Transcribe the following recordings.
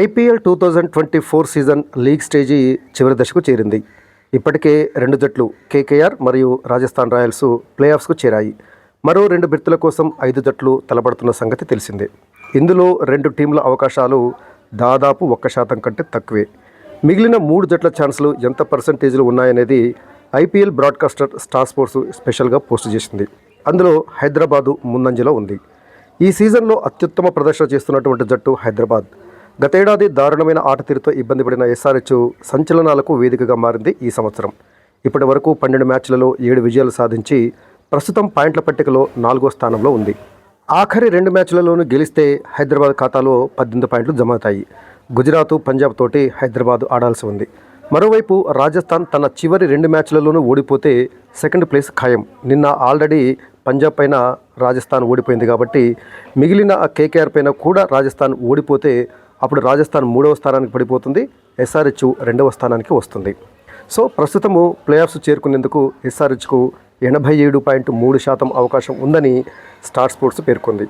IPL two thousand twenty four season league stage చివరి దశకు చేరింది. ఇప్పటికే రెండు జట్లు కేకేఆర్ మరియు రాజస్థాన్ రాయల్స్ ప్లే ఆఫ్స్కు చేరాయి. మరో రెండు బిర్తుల కోసం ఐదు జట్లు తలపడుతున్న సంగతి తెలిసిందే. ఇందులో రెండు టీంల అవకాశాలు దాదాపు ఒక్క శాతం కంటే తక్కువే. మిగిలిన మూడు జట్ల ఛాన్సులు ఎంత పర్సంటేజ్లు ఉన్నాయనేది ఐపీఎల్ బ్రాడ్కాస్టర్ స్టార్ స్పోర్ట్స్ స్పెషల్గా పోస్ట్ చేసింది. అందులో హైదరాబాదు ముందంజలో ఉంది. ఈ సీజన్లో అత్యుత్తమ ప్రదర్శన చేస్తున్నటువంటి జట్టు హైదరాబాద్. గతేడాది దారుణమైన ఆట తీరుతో ఇబ్బంది పడిన ఎస్ఆర్హెచ్ సంచలనాలకు వేదికగా మారింది ఈ సంవత్సరం. ఇప్పటి వరకు పన్నెండు మ్యాచ్లలో ఏడు విజయాలు సాధించి ప్రస్తుతం పాయింట్ల పట్టికలో నాలుగో స్థానంలో ఉంది. ఆఖరి రెండు మ్యాచ్లలోనూ గెలిస్తే హైదరాబాద్ ఖాతాలో పద్దెనిమిది పాయింట్లు జమ అవుతాయి గుజరాత్ పంజాబ్ తోటి హైదరాబాద్ ఆడాల్సి ఉంది. మరోవైపు రాజస్థాన్ తన చివరి రెండు మ్యాచ్లలోనూ ఓడిపోతే సెకండ్ ప్లేస్ ఖాయం. నిన్న ఆల్రెడీ పంజాబ్ పైన రాజస్థాన్ ఓడిపోయింది కాబట్టి మిగిలిన కేకేఆర్ పైన కూడా రాజస్థాన్ ఓడిపోతే అప్పుడు రాజస్థాన్ మూడవ స్థానానికి పడిపోతుంది. ఎస్ఆర్హెచ్ రెండవ స్థానానికి వస్తుంది. సో ప్రస్తుతము ప్లేఆఫ్స్ చేరుకునేందుకు ఎస్ఆర్హెచ్కు ఎనభై ఏడు పాయింట్ మూడు శాతం అవకాశం ఉందని స్టార్ స్పోర్ట్స్ పేర్కొంది.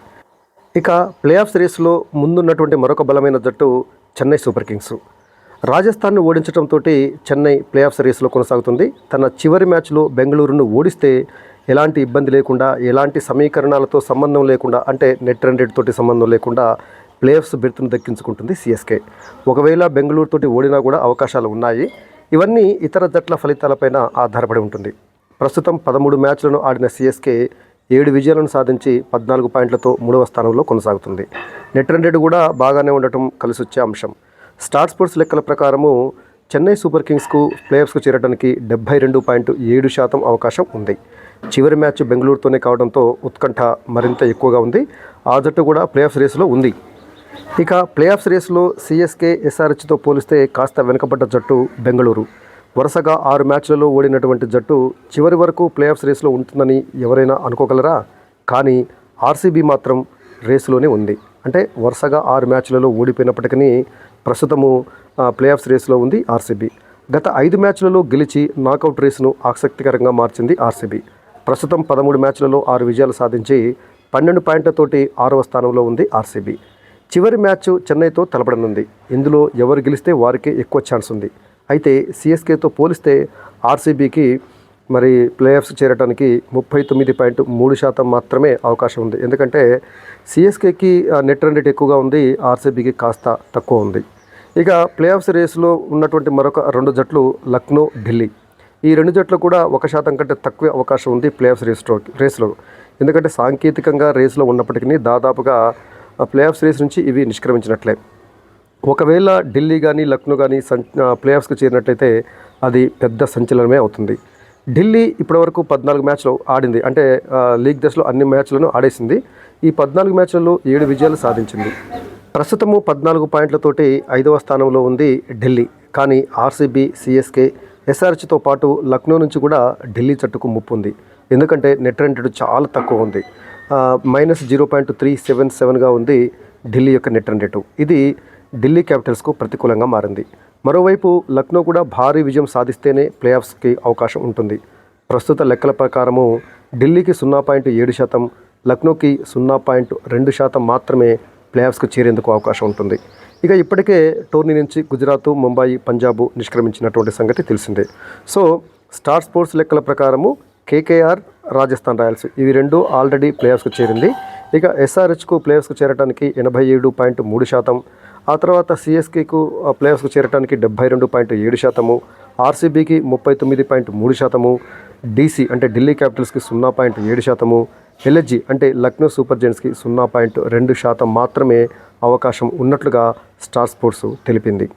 ఇక ప్లే ఆఫ్స్ రేసులో ముందున్నటువంటి మరొక బలమైన జట్టు చెన్నై సూపర్ కింగ్స్. రాజస్థాన్ను ఓడించడంతో చెన్నై ప్లేఆఫ్స్ రేసులో కొనసాగుతుంది. తన చివరి మ్యాచ్లో బెంగళూరును ఓడిస్తే ఎలాంటి ఇబ్బంది లేకుండా ఎలాంటి సమీకరణాలతో సంబంధం లేకుండా అంటే నెట్ రన్ రేట్ తోటి సంబంధం లేకుండా ప్లేయర్స్ బెర్త్ను దక్కించుకుంటుంది సిఎస్కే. ఒకవేళ బెంగళూరుతోటి ఓడినా కూడా అవకాశాలు ఉన్నాయి. ఇవన్నీ ఇతర జట్ల ఫలితాలపైన ఆధారపడి ఉంటుంది. ప్రస్తుతం పదమూడు మ్యాచ్లను ఆడిన సిఎస్కే ఏడు విజయాలను సాధించి పద్నాలుగు పాయింట్లతో మూడవ స్థానంలో కొనసాగుతుంది. నెట్ రన్ కూడా బాగానే ఉండటం కలిసొచ్చే అంశం. స్టార్ స్పోర్ట్స్ లెక్కల ప్రకారము చెన్నై సూపర్ కింగ్స్కు ప్లేయర్స్కు చేరడానికి డెబ్బై రెండు పాయింట్ ఏడు శాతం అవకాశం ఉంది. చివరి మ్యాచ్ బెంగళూరుతోనే కావడంతో ఉత్కంఠ మరింత ఎక్కువగా ఉంది. ఆ జట్టు కూడా ప్లేఆఫ్ రేసులో ఉంది. ఇక ప్లేఆఫ్స్ రేసులో సిఎస్కే ఎస్ఆర్హెచ్తో పోలిస్తే కాస్త వెనుకబడ్డ జట్టు బెంగళూరు. వరుసగా ఆరు మ్యాచ్లలో ఓడినటువంటి జట్టు చివరి వరకు ప్లేఆఫ్స్ రేసులో ఉంటుందని ఎవరైనా అనుకోగలరా? కానీ ఆర్సీబీ మాత్రం రేసులోనే ఉంది. అంటే వరుసగా ఆరు మ్యాచ్లలో ఓడిపోయినప్పటికీ ప్రస్తుతము ప్లేఆఫ్స్ రేసులో ఉంది ఆర్సీబీ. గత ఐదు మ్యాచ్లలో గెలిచి నాకౌట్ రేసును ఆసక్తికరంగా మార్చింది ఆర్సీబీ. ప్రస్తుతం పదమూడు మ్యాచ్లలో ఆరు విజయాలు సాధించి పన్నెండు పాయింట్లతోటి ఆరవ స్థానంలో ఉంది ఆర్సీబీ. చివరి మ్యాచ్ చెన్నైతో తలపడనుంది. ఇందులో ఎవరు గెలిస్తే వారికే ఎక్కువ ఛాన్స్ ఉంది. అయితే సిఎస్కేతో పోలిస్తే ఆర్సీబీకి మరి ప్లేఆఫ్స్ చేరడానికి ముప్పై తొమ్మిది పాయింట్ మూడు శాతం మాత్రమే అవకాశం ఉంది. ఎందుకంటే సిఎస్కేకి నెట్ రన్ రేట్ ఎక్కువగా ఉంది. ఆర్సీబీకి కాస్త తక్కువ ఉంది. ఇక ప్లేఆఫ్స్ రేసులో ఉన్నటువంటి మరొక రెండు జట్లు లక్నో ఢిల్లీ. ఈ రెండు జట్లు కూడా ఒక శాతం కంటే తక్కువ అవకాశం ఉంది ప్లేఆఫ్స్ రేస్లో రేసులో. ఎందుకంటే సాంకేతికంగా రేసులో ఉన్నప్పటికీ దాదాపుగా ప్లే ఆఫ్ సిరీస్ నుంచి ఇవి నిష్క్రమించినట్లే. ఒకవేళ ఢిల్లీ కానీ లక్నో కానీ సం ప్లేఆఫ్స్కి చేరినట్లయితే అది పెద్ద సంచలనమే అవుతుంది. ఢిల్లీ ఇప్పటివరకు పద్నాలుగు మ్యాచ్లు ఆడింది. అంటే లీగ్ దశలో అన్ని మ్యాచ్లను ఆడేసింది. ఈ పద్నాలుగు మ్యాచ్లలో ఏడు విజయాలు సాధించింది. ప్రస్తుతము పద్నాలుగు పాయింట్లతోటి ఐదవ స్థానంలో ఉంది ఢిల్లీ. కానీ ఆర్సీబీ సిఎస్కే ఎస్ఆర్హెచ్తో పాటు లక్నో నుంచి కూడా ఢిల్లీ జట్టుకు ముప్పు ఉంది. ఎందుకంటే నెట్ రన్ చాలా తక్కువ ఉంది. Minus zero point three seven సెవెన్గా ఉంది ఢిల్లీ యొక్క నెట్ రన్ రేటు ఇది ఢిల్లీ క్యాపిటల్స్కు ప్రతికూలంగా మారింది. మరోవైపు లక్నో కూడా భారీ విజయం సాధిస్తేనే ప్లేఆఫ్స్కి అవకాశం ఉంటుంది. ప్రస్తుత లెక్కల ప్రకారము ఢిల్లీకి సున్నా పాయింట్ ఏడు శాతం లక్నోకి సున్నా పాయింట్ రెండు శాతం మాత్రమే ప్లేఆఫ్స్కు చేరేందుకు అవకాశం ఉంటుంది. ఇక ఇప్పటికే టోర్నీ నుంచి గుజరాత్ ముంబై పంజాబ్ నిష్క్రమించినటువంటి సంగతి తెలిసిందే. సో స్టార్ స్పోర్ట్స్ లెక్కల ప్రకారము కేకేఆర్ రాజస్థాన్ రాయల్స్. ఇవి రెండు ఆల్రెడీ ప్లేయర్స్కు చేరింది. ఇక ఎస్ఆర్హెచ్కు ప్లేయర్స్కు చేరడానికి ఎనభై ఏడు పాయింట్ మూడు శాతం. ఆ తర్వాత సిఎస్కేకు ప్లేయర్స్కు చేరడానికి డెబ్బై రెండు పాయింట్ ఏడు శాతము. ఆర్సీబీకి ముప్పై తొమ్మిది పాయింట్ మూడు శాతము. డీసీ అంటే ఢిల్లీ క్యాపిటల్స్కి సున్నా పాయింట్ ఏడు శాతము. ఎల్హెచ్జి అంటే లక్నో సూపర్ జెంట్స్కి సున్నా పాయింట్ రెండు శాతం మాత్రమే అవకాశం ఉన్నట్లుగా స్టార్ స్పోర్ట్స్ తెలిపింది.